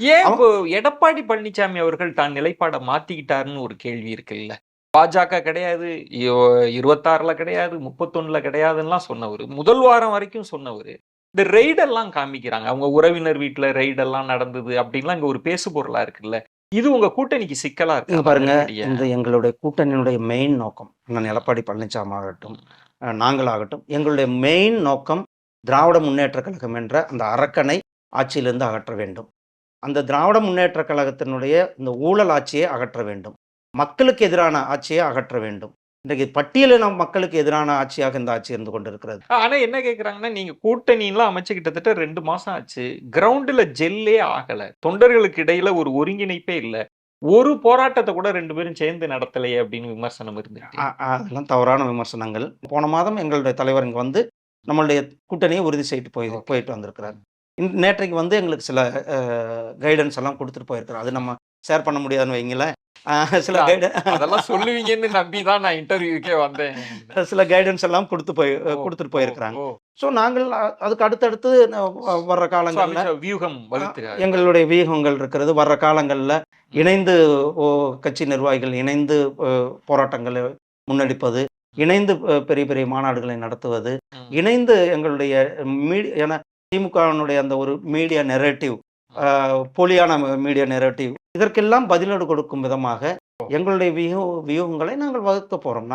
ஏன் எடப்பாடி பழனிசாமி அவர்கள் தான் நிலைப்பாடை மாத்திக்கிட்டாருன்னு ஒரு கேள்வி இருக்குல்ல? பாஜக கிடையாது இருபத்தாறுல கிடையாது முப்பத்தொன்னுல கிடையாதுன்னெலாம் சொன்னவர் முதல் வாரம் வரைக்கும் சொன்னவர். இந்த ரெய்டெல்லாம் காமிக்கிறாங்க. அவங்க உறவினர் வீட்டுல ரெய்டெல்லாம் நடந்தது அப்படின்லாம் இங்க ஒரு பேசு பொருளா இருக்குல்ல? இது உங்க கூட்டணிக்கு சிக்கலா இருக்கு? பாருங்க இந்த எங்களுடைய கூட்டணியினுடைய மெயின் நோக்கம் அண்ணன் எடப்பாடி பழனிசாமி ஆகட்டும் நாங்களாகட்டும் எங்களுடைய மெயின் நோக்கம் திராவிட முன்னேற்ற கழகம் என்ற அந்த அரக்கனை ஆட்சியிலிருந்து அகற்ற வேண்டும். அந்த திராவிட முன்னேற்ற கழகத்தினுடைய இந்த ஊழல் ஆட்சியை அகற்ற வேண்டும். மக்களுக்கு எதிரான ஆட்சியை அகற்ற வேண்டும். இன்றைக்கு பட்டியலின மக்களுக்கு எதிரான ஆட்சியாக இந்த ஆட்சி இருந்து கொண்டிருக்கிறது. ஆனா என்ன கேக்குறாங்கன்னா நீங்க கூட்டணி எல்லாம் அமைச்சு கிட்டத்தட்ட ரெண்டு மாசம் ஆச்சு. கிரவுண்டுல ஜெல்லே ஆகல. தொண்டர்களுக்கு இடையில ஒரு ஒருங்கிணைப்பே இல்ல. ஒரு போராட்டத்தை கூட ரெண்டு பேரும் சேர்ந்து நடத்தலையே அப்படின்னு விமர்சனம் இருந்துச்சு அ- அதெல்லாம் தவறான விமர்சனங்கள். போன மாதம் எங்களுடைய தலைவர் இங்கே வந்து நம்மளுடைய கூட்டணியை உறுதி செய்துட்டு போய். போயிட்டு வந்திருக்கிறார். நேற்றைக்கு வந்து எங்களுக்கு சில கைடன்ஸ் எல்லாம் கொடுத்துட்டு போயிருக்கிறோம். அது நம்ம ஷேர் பண்ண முடியாதுன்னு வைங்களேன் சில இல்ல, கைட அதெல்லாம் சொல்லுவீங்கன்னு நம்பி தான் நான் இன்டர்வியூக்கே வந்தேன். சில கைடன்ஸ் எல்லாம் கொடுத்து போய் கொடுத்துட்டு போயிருக்கிறாங்க. ஸோ நாங்கள் அதுக்கு அடுத்தடுத்து வர்ற. காலங்களில் வியூகம் எங்களுடைய வியூகங்கள் இருக்கிறது. வர்ற காலங்களில் இணைந்து கட்சி நிர்வாகிகள் இணைந்து போராட்டங்களை முன்னெடுப்பது இணைந்து பெரிய பெரிய மாநாடுகளை நடத்துவது. இணைந்து எங்களுடைய மீடி ஏன்னா திமுகவினுடைய அந்த ஒரு மீடியா நெரேட்டிவ் போலியான மீடியா நெரேட்டிவ் இதற்கெல்லாம் பதிலடு கொடுக்கும் விதமாக எங்களுடைய வியூ வியூகங்களை நாங்கள் வகுக்க போகிறோம்